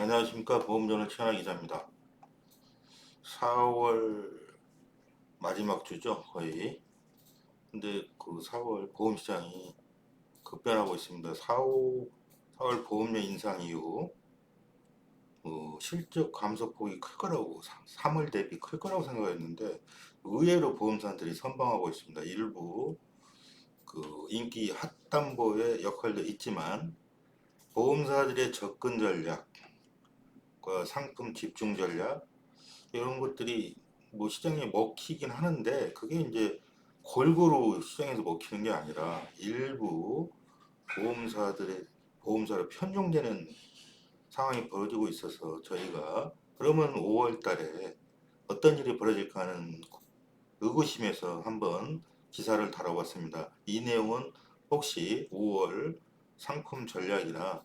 안녕하십니까 보험전을 최하 기자입니다. 4월 마지막 주죠 거의. 근데 그 4월 보험 시장이 급변하고 있습니다. 4, 5, 4월 보험료 인상 이후 어, 실적 감소폭이 클 거라고 3월 대비 클 거라고 생각했는데 의외로 보험사들이 선방하고 있습니다. 일부 그 인기 핫담보의 역할도 있지만 보험사들의 접근 전략 과 상품 집중 전략 이런 것들이 뭐 시장에 먹히긴 하는데 그게 이제 골고루 시장에서 먹히는 게 아니라 일부 보험사들의 보험사로 편중되는 상황이 벌어지고 있어서 저희가 그러면 5월 달에 어떤 일이 벌어질까 하는 의구심에서 한번 기사를 다뤄봤습니다. 이 내용은 혹시 5월 상품 전략이나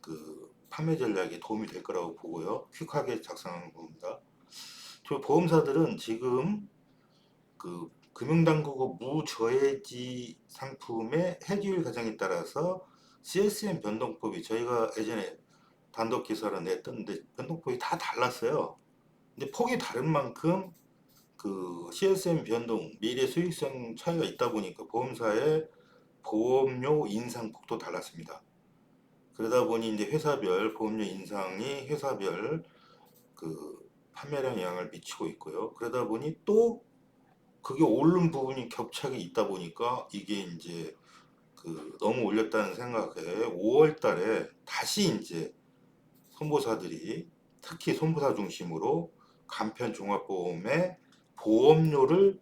그 판매 전략에 도움이 될 거라고 보고요. 퀵하게 작성한 겁니다. 저 보험사들은 지금 그 금융당국의 무저해지 상품의 해지율 가정에 따라서 CSM 변동법이 저희가 예전에 단독 기사를 냈던데 변동법이 다 달랐어요. 근데 폭이 다른 만큼 그 CSM 변동 미래 수익성 차이가 있다 보니까 보험사의 보험료 인상 폭도 달랐습니다. 그러다 보니 이제 회사별 보험료 인상이 회사별 그 판매량 영향을 미치고 있고요. 그러다 보니 또 그게 오른 부분이 겹차게 있다 보니까 이게 이제 그 너무 올렸다는 생각에 5월 달에 다시 이제 손보사들이 특히 손보사 중심으로 간편 종합보험의 보험료를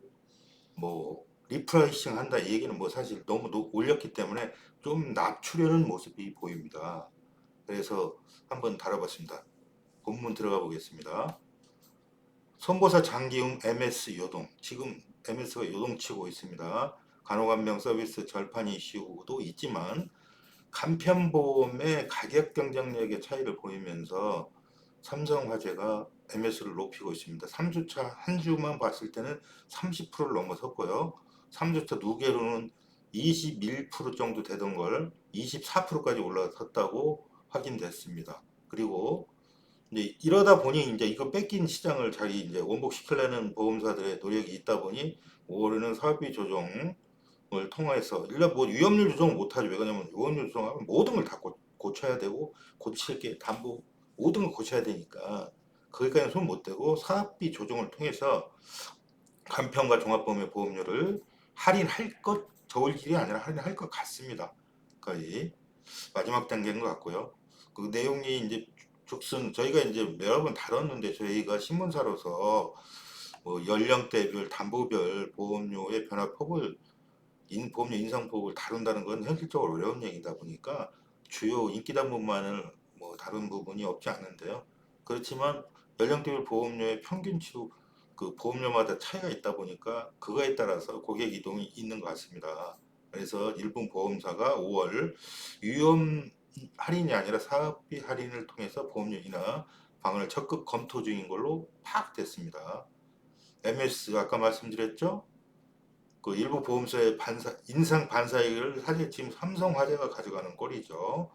뭐 리프라이싱 한다 이 얘기는 뭐 사실 너무 높- 올렸기 때문에 좀 낮추려는 모습이 보입니다. 그래서 한번 다뤄봤습니다. 본문 들어가 보겠습니다. 선보사 장기움 MS 요동 지금 MS가 요동치고 있습니다. 간호간병 서비스 절판 이슈도 있지만 간편보험의 가격 경쟁력의 차이를 보이면서 삼성화재가 MS를 높이고 있습니다. 3주차 한 주만 봤을 때는 30%를 넘어섰고요. 3주차 두 개로는 21% 정도 되던 걸 24%까지 올라섰다고 확인됐습니다. 그리고 이제 이러다 보니 이제 이거 뺏긴 시장을 자기 이제 원복시키려는 보험사들의 노력이 있다 보니 5월에는 사업비 조정을 통해서 일단 뭐 위험률 조정을 못하죠. 왜냐면 위험률 조정하면 모든 걸 다 고쳐야 되고 고칠 게 담보 모든 걸 고쳐야 되니까 거기까지 손못 대고 사업비 조정을 통해서 간편과 종합보험의 보험료를 할인할 것 저울 길이 아니라 할인할 것 같습니다. 거의 마지막 단계인 것 같고요. 그 내용이 이제 죽순 저희가 이제 여러 번 다뤘는데 저희가 신문사로서 뭐 연령대별 담보별 보험료의 변화 폭을 인 보험료 인상폭을 다룬다는 건 현실적으로 어려운 얘기다 보니까 주요 인기 담보만을 뭐 다룬 부분이 없지 않은데요. 그렇지만 연령대별 보험료의 평균치도 그 보험료마다 차이가 있다 보니까 그거에 따라서 고객 이동이 있는 것 같습니다. 그래서 일본 보험사가 5월 위험 할인이 아니라 사업비 할인을 통해서 보험료 인하 방안을 적극 검토 중인 걸로 파악됐습니다. MS 아까 말씀드렸죠? 그 일부 보험사의 반사, 인상 반사이익을 사실 지금 삼성화재가 가져가는 꼴이죠.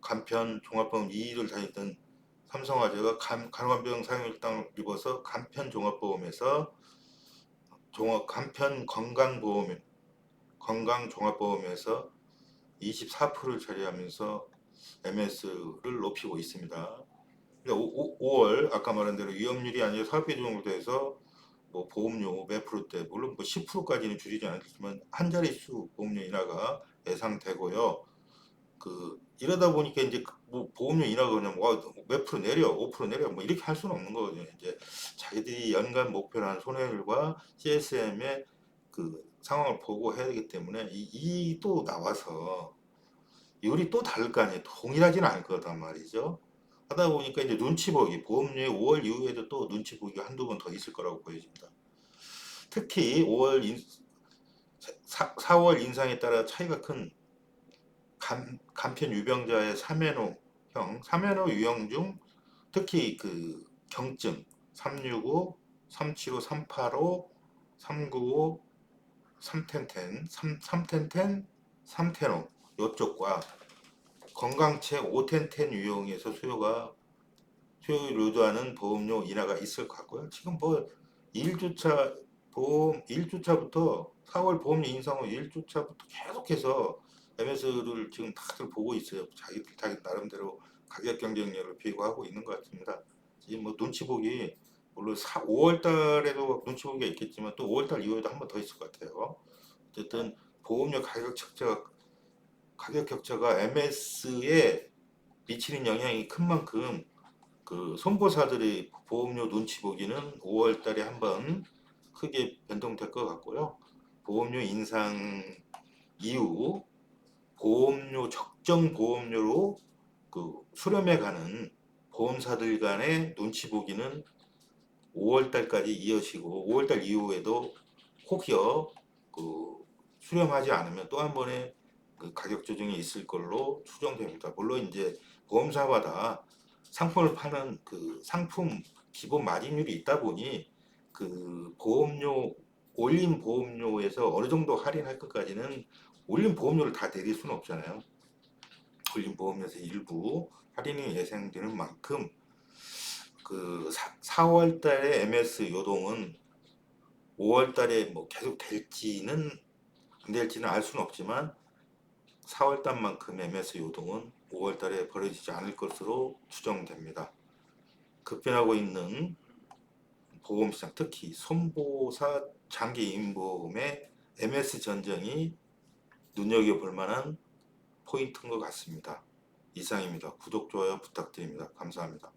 간편 종합보험 2위를 다녔던 삼성화재가 간, 간환병 사용일당을 입어서 간편 종합보험에서 종합 간편 건강보험 건강 종합보험에서 24%를 차지하면서 MS를 높이고 있습니다. 5, 월 아까 말한 대로 위험률이 아니라 사업비 조정으로 돼서 뭐 보험료 몇 프로대 물론 뭐 10%까지는 줄이지 않았지만 한 자릿수 보험료 인하가 예상되고요. 그 이러다 보니까 이제 그뭐 보험료 인하가 그냥 뭐몇 프로 내려 5% 내려 뭐 이렇게 할 수는 없는 거거든요. 이제 자기들이 연간 목표로 한 손해율과 CSM의 그 상황을 보고 해야 되기 때문에 이 또 나와서 요리 또 다를 거 아니에요. 동일하지는 않을 거단 말이죠. 하다 보니까 이제 눈치 보기 보험료의 5월 이후에도 또 눈치 보기가 한두 번 더 있을 거라고 보여집니다. 특히 5월 인, 4, 4월 인상에 따라 차이가 큰 간, 간편 유병자의 3회노형 3회노 유형 중 특히 그 경증 365, 375, 385, 395, 3텐텐, 3, 3텐텐, 3테노 이쪽과 건강책 5텐텐 유형에서 수요가 표를 유도하는 보험료 인하가 있을 것 같고요. 지금 뭐 1주차 보험 1주차부터 4월 보험료 인상 후 1주차부터 계속해서 MS를 지금 다들 보고 있어요. 자기들 자기 나름대로 가격 경쟁력을 비교하고 있는 것 같습니다. 지금 뭐 눈치 보기 물론 4, 5월 달에도 눈치 보기가 있겠지만 또 5월 달 이후에도 한 번 더 있을 것 같아요. 어쨌든 보험료 가격 격차 가격 격차가 MS에 미치는 영향이 큰 만큼 그 손보사들의 보험료 눈치 보기는 5월 달에 한 번 크게 변동될 것 같고요. 보험료 인상 이후 보험료 적정 보험료로 그 수렴해 가는 보험사들 간의 눈치 보기는 5월 달까지 이어지고 5월 달 이후에도 혹여 그 수렴하지 않으면 또 한 번의 그 가격 조정이 있을 걸로 추정됩니다. 물론 이제 보험사마다 상품을 파는 그 상품 기본 마진율이 있다 보니 그 보험료 올린 보험료에서 어느 정도 할인할 것까지는 올린 보험료를 다 내릴 수는 없잖아요. 올린 보험료에서 일부 할인이 예상되는 만큼 그 4, 월 달에 MS 요동은 5월 달에 뭐 계속 될지는 안 될지는 알 수는 없지만 4월 달만큼 MS 요동은 5월 달에 벌어지지 않을 것으로 추정됩니다. 급변하고 있는 보험시장, 특히 손보사 장기 임보험의 MS 전쟁이 눈여겨볼 만한 포인트인 것 같습니다. 이상입니다. 구독, 좋아요 부탁드립니다. 감사합니다.